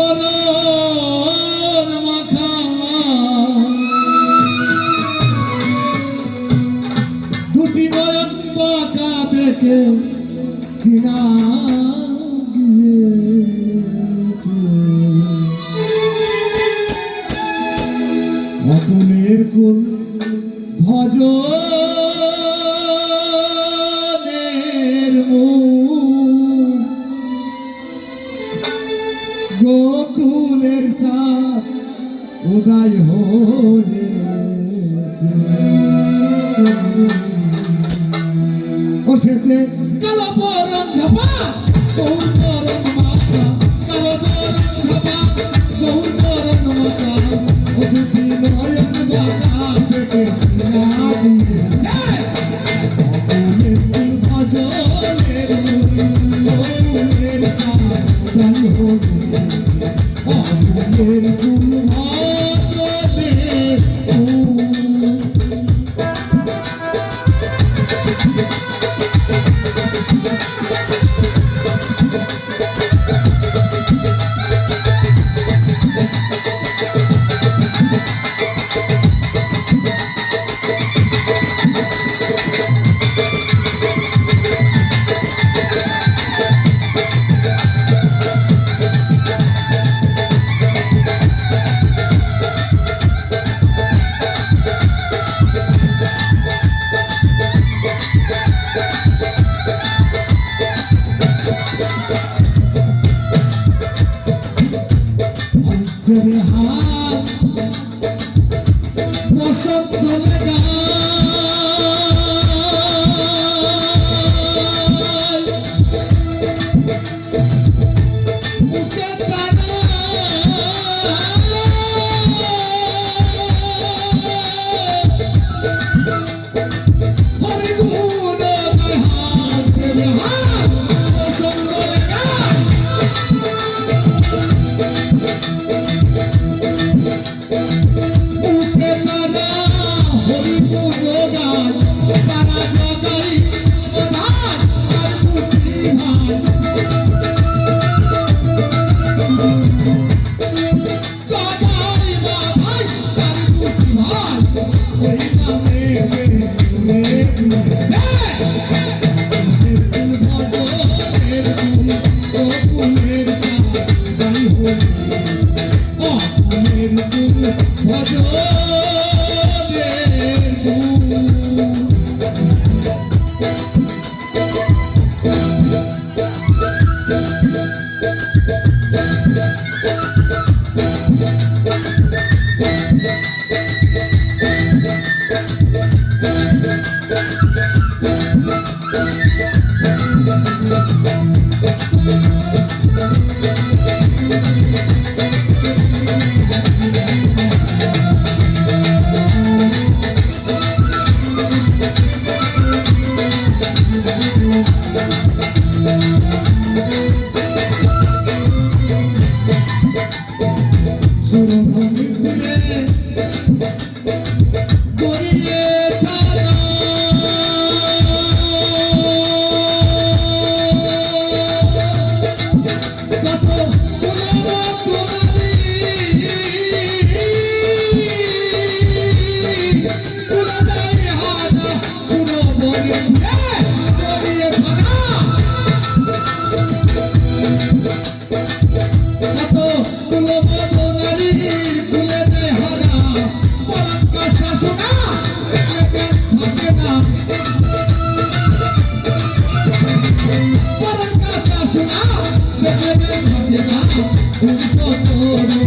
বলার মাথা দুটি নয়ন বাঁকা দেখে গোকুলের সা উদয় হয়েছে। বসেছে কালা পরন ঝাপা Para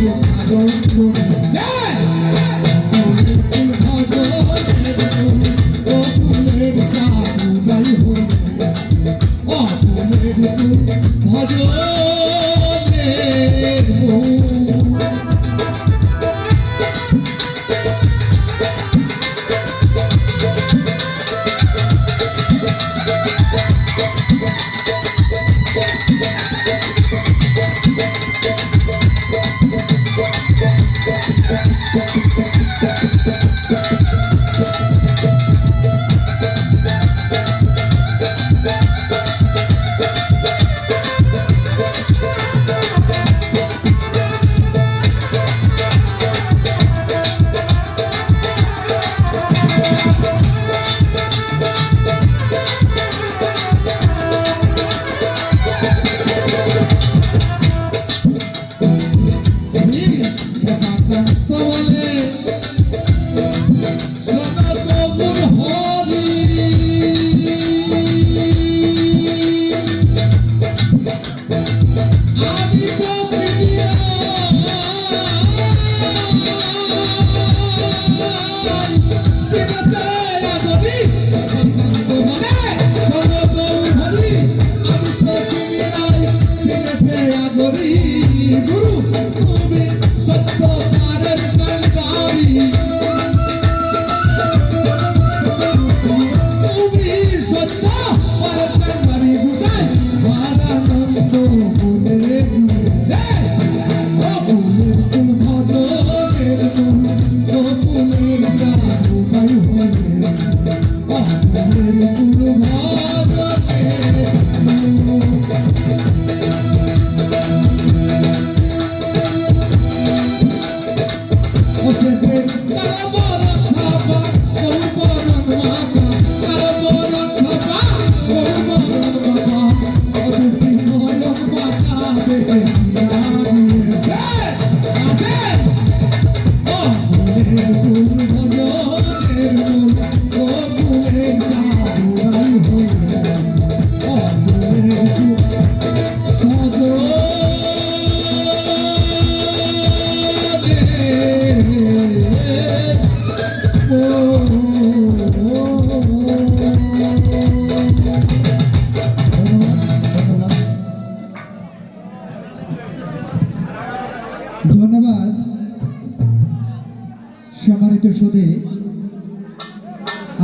Don't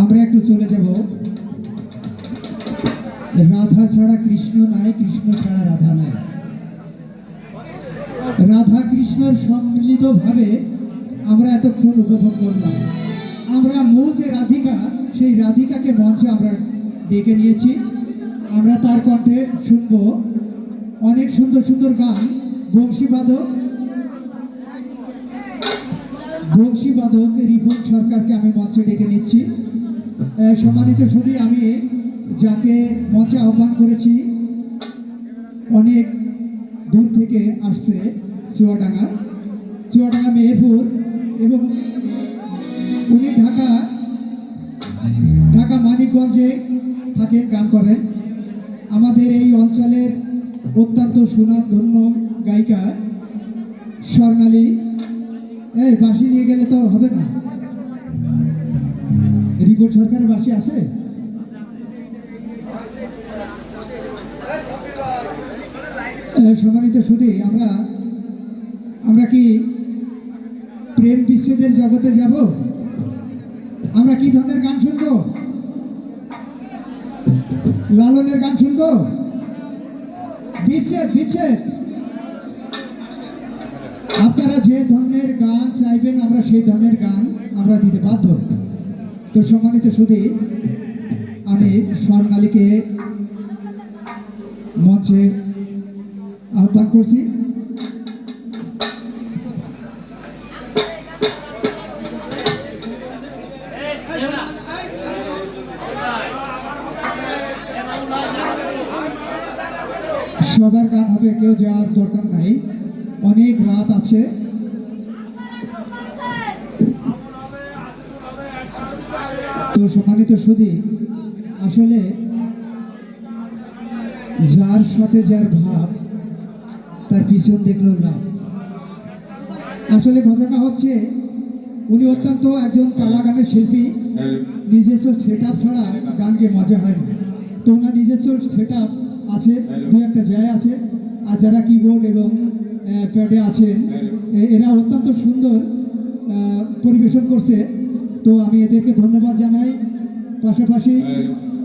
আমরা একটু চলে যাব। রাধা ছাড়া কৃষ্ণ নাই, কৃষ্ণ ছাড়া রাধা নাই। রাধা কৃষ্ণর সম্মিলিতভাবে আমরা এতক্ষণ উপভোগ করলাম। আমরা মূল যে রাধিকা, সেই রাধিকাকে মঞ্চে আমরা ডেকে নিয়েছি। আমরা তার কণ্ঠে শুনব অনেক সুন্দর সুন্দর গান। বংশীবাদক বংশীবাদক রিপন সরকারকে আমি মঞ্চে ডেকে সম্মানিত শুধু আমি যাকে মঞ্চে আহ্বান করেছি, অনেক দূর থেকে আসছে চুয়াডাঙ্গা। চুয়াডাঙ্গা, মেহেরপুর এবং উনি ঢাকা ঢাকা মানিকগঞ্জে থাকেন, গান করেন। আমাদের এই অঞ্চলের অত্যন্ত সুনামধন্য গায়িকা স্বর্ণালী। এই বাসি নিয়ে গেলে তো হবে না। রিপোর্ট সরকারের বাসি আছে সম্মানিত শুধু আমরা আমরা কি প্রেম বিচ্ছেদের জগতে যাব? আমরা কি ধরনের গান শুনব? লালনের গান শুনব? বিচ্ছেদ বিচ্ছেদ। আপনারা যে ধরনের গান চাইবেন, আমরা সেই ধরনের গান আমরা দিতে বাধ্য। তো সম্মানিত শুধু আমি স্বর্ণালীকে মঞ্চে আহ্বান করছি। সবার গান হবে, কেউ যাওয়ার দরকার নাই। অনেক রাত আছে। তো সম্মানিত সুদী আসলে যার সাথে যার ভাব তার পিছন দেখলেও না আসলে ঘটনা হচ্ছে উনি অত্যন্ত একজন পালা গানের শিল্পী নিজস্ব সেট আপ ছাড়া গানকে মজা হয় না। তো ওনার নিজস্ব সেট আপ আছে দু একটা জায় আছে। আর যারা কিবোর্ড এবং প্যাডে আছেন এরা অত্যন্ত সুন্দর পরিবেশন করছে। তো আমি এদেরকে ধন্যবাদ জানাই। পাশাপাশি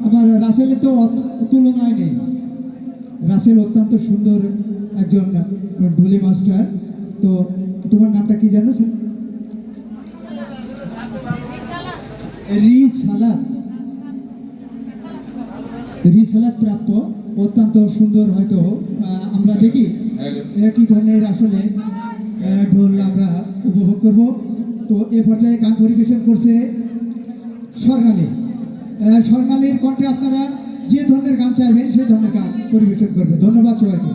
আমার রাসেলের তো তুলনায় নেই। রাসেল অত্যন্ত সুন্দর একজন ঢুলি মাস্টার। তো তোমার নামটা কি জানো? রিসালাত। রিসালাত প্রাপ্ত। অত্যন্ত সুন্দর হয়তো আমরা দেখি। একই ধরনের আসলে ঢোল আমরা উপভোগ করব। এ পর্যায়ে গান পরিবেশন করছে স্বর্ণালী। স্বর্ণালীর কণ্ঠে আপনারা যে ধরনের গান চাইবেন সেই ধরনের গান পরিবেশন করবে। ধন্যবাদ সবাইকে।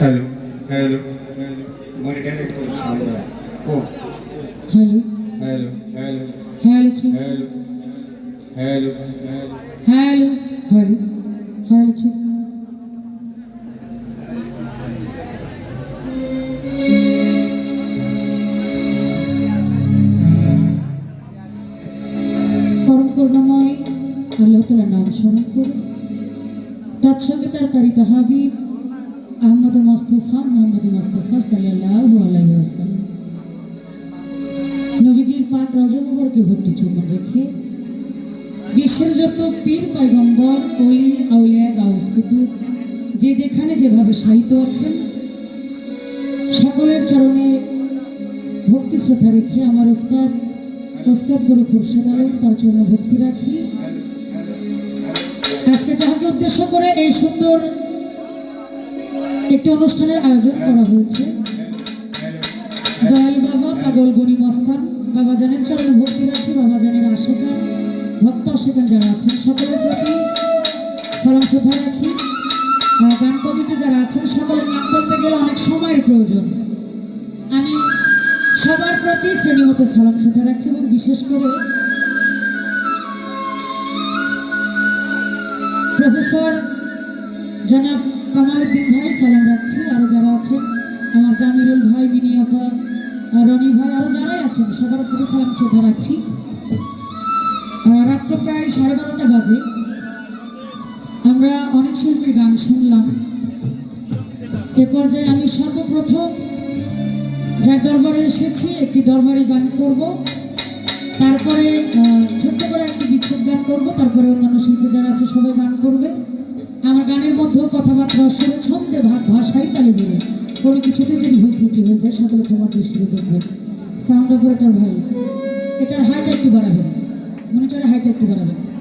Hello hello hello hello hello hello hello hello hello hello hello hello ছে পরম করুণাময় আল্লাহ তালার নাম স্মরণ করুন। তৎসঙ্গে তার কারিত হাবিব আহমদ মোস্তফা, মোহাম্মদ মোস্তফা সাল্লাহ আলাইসাল্লাম নবীজির পাক রজমবরকে ভক্তি চুম্বন রেখে বিশ্বের যত পীর পয়গম্বর অলি আউলিয়া, গাউস, কুতুব, যে যেখানে যেভাবে সাহিত্য আছেন, সকলের চরণে ভক্তি শ্রদ্ধা রেখে আমার ওস্তাদ ওস্তাদ গুরু খুরশেদ আলম তার চরণে ভক্তি রাখি। আজকে যাহাকে উদ্দেশ্য করে এই সুন্দর একটি অনুষ্ঠানের আয়োজন করা হয়েছে, দয়াল বাবা পাগল গনি মস্তান, বাবাজানের চরণে ভক্তি রাখি বাবা বাবাজানের আশেখান ভক্ত আশেখান যারা আছেন, সকলের প্রতি সালাম শ্রদ্ধা রাখি। গান কমিটি যারা আছেন সকলের নাম বলতে গেলে অনেক সময়ের প্রয়োজন। আমি সবার প্রতি শ্রেণীমত সালাম শ্রদ্ধা রাখছি এবং বিশেষ করে প্রফেসর জনাব কামালউদ্দিন ভাই সালাম রাখছি। আরও যারা আছেন, আমার জামিরুল ভাই মিনি আপা রনি ভাই আরও যারাই আছেন, সবার প্রতি সালাম শ্রদ্ধা রাখছি। প্রায় সাড়ে বারোটা বাজে। আমরা অনেক শিল্পীর গান শুনলাম। এ পর্যায়ে আমি সর্বপ্রথম যার দরবারে এসেছি, একটি দরবারি গান করব। তারপরে ছোট্ট করে একটি বিচ্ছেদ গান করব। তারপরে অন্যান্য শিল্পী যারা আছে, সবাই গান করবে। আমার গানের মধ্যেও কথাবার্তা আসলে ছন্দে ভাগ ভাষাই তালে বেড়ে কোনো কিছুতে যদি ভুল ত্রুটি হয়ে যায়, সকলে ক্ষমার দৃষ্টিতে দেখবেন। সাউন্ড অপারেটর ভাই, এটার হাইটা একটু বাড়াবেন। মনিটরে হাইটেক একটু বাড়াবেন।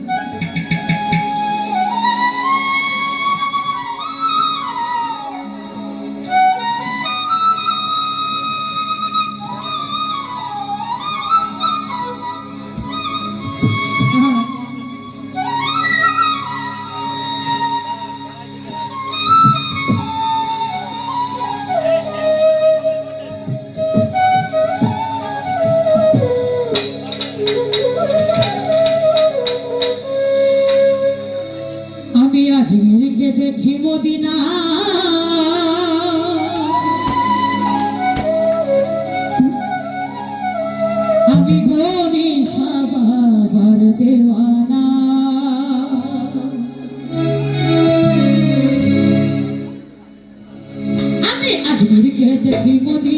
আজমিরকে